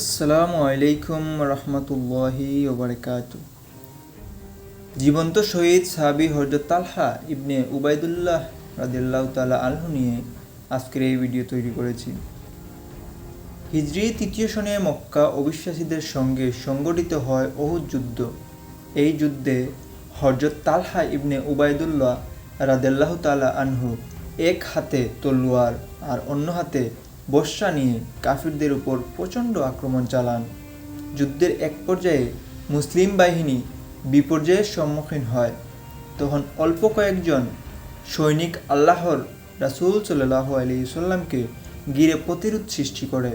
আসসালামু আলাইকুম রহমতুল্লাহি ওবরকাত। জীবন্ত শহীদ সাহাবি হজরত তালহা ইবনে উবাইদুল্লাহ রাদিল্লাহ তালা আলহু নিয়ে আজকের এই ভিডিও তৈরি করেছি। হিজরি তৃতীয় সনে মক্কা অবিশ্বাসীদের সঙ্গে সংগঠিত হয় অহুদ যুদ্ধ। এই যুদ্ধে হজরত তালহা ইবনে উবায়দুল্লাহ রাদেল্লাহ তালা আনহু এক হাতে তলোয়ার আর অন্য হাতে বর্ষা নিয়ে কাফিরদের উপর প্রচণ্ড আক্রমণ চালান। যুদ্ধের এক পর্যায়ে মুসলিম বাহিনী বিপর্যয়ের সম্মুখীন হয়। তখন অল্প কয়েকজন সৈনিক আল্লাহর রাসূল সাল্লাহ আলী সাল্লামকে গিরে প্রতিরোধ সৃষ্টি করে।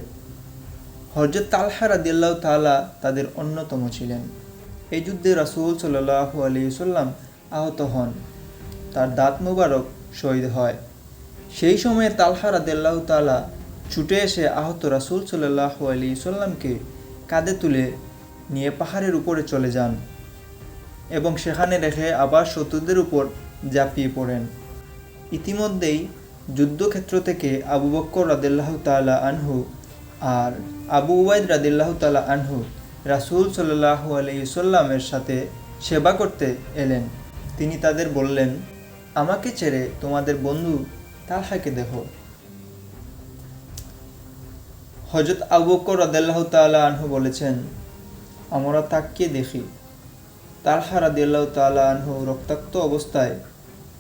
হজরত তালহা রাদিয়াল্লাহ তালা তাদের অন্যতম ছিলেন। এই যুদ্ধে রাসূল সাল্লাহ আলী সাল্লাম আহত হন। তার দাঁত মুবারক শহীদ হয়। সেই সময়ে তালহা রাদিয়াল্লাহ তালা ছুটে এসে আহত রাসূল সাল্লাহ আলী সাল্লামকে কাঁধে তুলে নিয়ে পাহাড়ের উপরে চলে যান এবং সেখানে রেখে আবার শত্রুদের উপর ঝাঁপিয়ে পড়েন। ইতিমধ্যেই যুদ্ধক্ষেত্র থেকে আবু বক্কর রাদিল্লাহ তালা আনহু আর আবু উবাইদ রাদিল্লাহ তালা আনহু রাসূল সাল্লাহ আলাইসাল্লামের সাথে সেবা করতে এলেন। তিনি তাদের বললেন, আমাকে ছেড়ে তোমাদের বন্ধু তালহাকে দেখো হজরত আবু বক্কর রাদিল্লাহ তালা আনহু বলেছেন, আমরা তাকিয়ে দেখি, তালহা রাদিল্লাহ তালা আনহু রক্তাক্ত অবস্থায়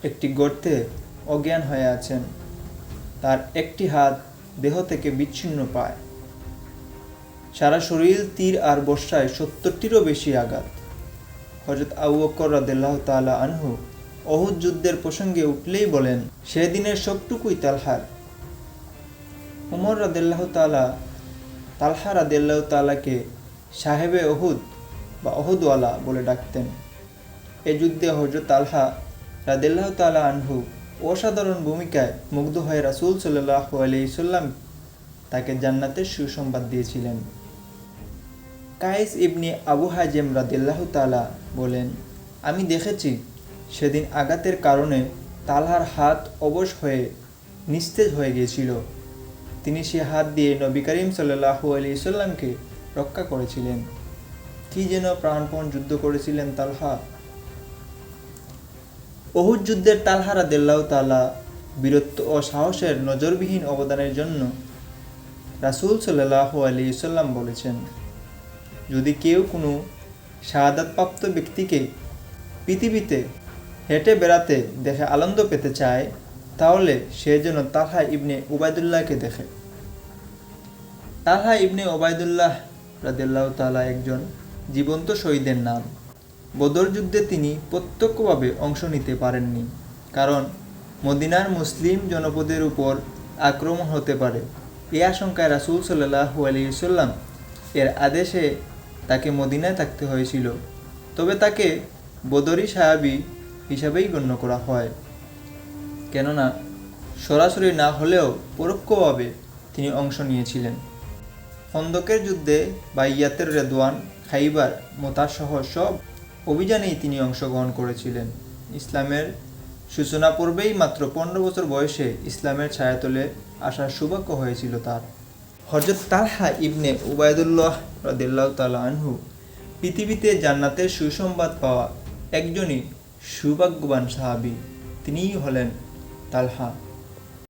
একটি গর্তে অজ্ঞান হয়ে আছেন। তার একটি হাত দেহ থেকে বিচ্ছিন্ন পায়। সারা শরীর, তীর আর বর্ষায় সত্তরটিরও বেশি আঘাত। হজরত আবু বকর রাদিল্লাহ তালা আনহু অহুদ যুদ্ধের প্রসঙ্গে উঠলেই বলেন, সেদিনের সবটুকুই তালহার। উমর রাদিল্লাহ তালা তালহা রাদিল্লাহ তালাকে সাহেবে অহুদ বা অহুদওয়ালা বলে ডাকতেন। এ যুদ্ধে হজরত তালহা রাদিল্লাহ তালা আনহু অসাধারণ ভূমিকায় মুগ্ধ হয়ে রাসুল সাল্লাহ আলাইসাল্লাম তাকে জান্নাতের সুসংবাদ দিয়েছিলেন। কায়েস ইবনি আবু হাজেম রাদিল্লাহ তালা বলেন, আমি দেখেছি সেদিন আঘাতের কারণে তালহার হাত অবশ হয়ে নিস্তেজ হয়ে গিয়েছিল। তিনি সে হাত দিয়ে নবী করিম সাল্লাহ আলি সাল্লামকে রক্ষা করেছিলেন। কি যেন প্রাণপণ যুদ্ধ করেছিলেন তালহা। অহুদ যুদ্ধের তালহারা দেল্লাহ তালা বীরত্ব ও সাহসের নজরবিহীন অবদানের জন্য রাসুল সাল্লাহ আলী সাল্লাম বলেছেন, যদি কেউ কোনো শাহাদাতপ্রাপ্ত ব্যক্তিকে পৃথিবীতে হেঁটে বেড়াতে দেখে আনন্দ পেতে চায় তাহলে সে যেন তালহা ইবনে ওবায়দুল্লাহকে দেখে। তালহা ইবনে ওবায়দুল্লাহ রাদিল্লাহ তালা একজন জীবন্ত শহীদের নাম। বদর যুদ্ধে তিনি প্রত্যক্ষভাবে অংশ নিতে পারেননি, কারণ মদিনার মুসলিম জনপদের উপর আক্রমণ হতে পারে। এ আশঙ্কায় রাসুল সাল্লাহু আলিয়াল্লাম এর আদেশে তাকে মদিনায় থাকতে হয়েছিল। তবে তাকে বদরি সাহাবি হিসাবেই গণ্য করা হয়। কেননা সরাসরি না হলেও পরোক্ষভাবে তিনি অংশ নিয়েছিলেন। খন্দকের যুদ্ধে বাইয়াতের রেদওয়ান, খাইবার মোতাসহ সব অভিযানেই তিনি অংশগ্রহণ করেছিলেন। ইসলামের সূচনা পূর্বেই মাত্র পনেরো বছর বয়সে ইসলামের ছায়াতলে আসার সৌভাগ্য হয়েছিল তার। হজরত তালহা ইবনে উবায়দুল্লাহ রদিল্লাহ তালা আনহু পৃথিবীতে জান্নাতের সুসংবাদ পাওয়া একজনই সৌভাগ্যবান সাহাবি। তিনিই হলেন তালহা